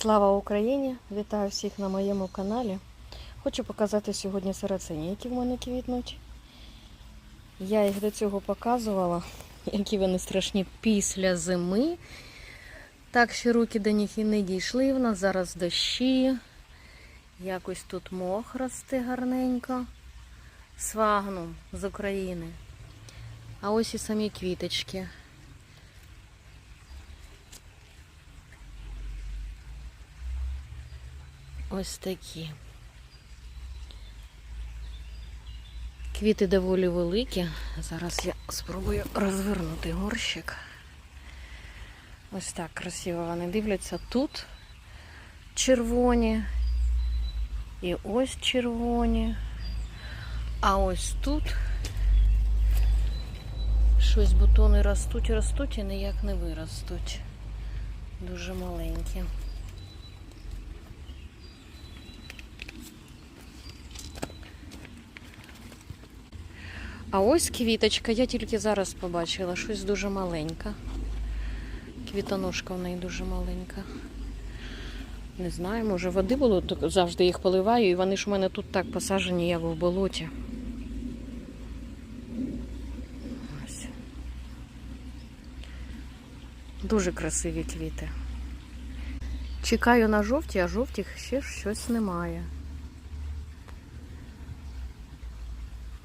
Слава Україні! Вітаю всіх на моєму каналі. Хочу показати сьогодні сарацині, які в мене квітнуть. Я їх до цього показувала, які вони страшні після зими. Так що руки до них і не дійшли. В нас зараз дощі. Якось тут мох росте гарненько. Свагнум з України. А ось і самі квіточки. Ось такі. Квіти доволі великі. Зараз я спробую розвернути горщик. Ось так красиво вони дивляться. Тут червоні. І ось червоні. А ось тут щось бутони ростуть, ростуть і ніяк не виростуть. Дуже маленькі. А ось квіточка, я тільки зараз побачила, щось дуже маленька. Квітоножка в неї дуже маленька. Не знаю, може води було, так завжди їх поливаю, і вони ж у мене тут так посаджені, як в болоті. Ось. Дуже красиві квіти. Чекаю на жовті, а жовтих ще щось немає.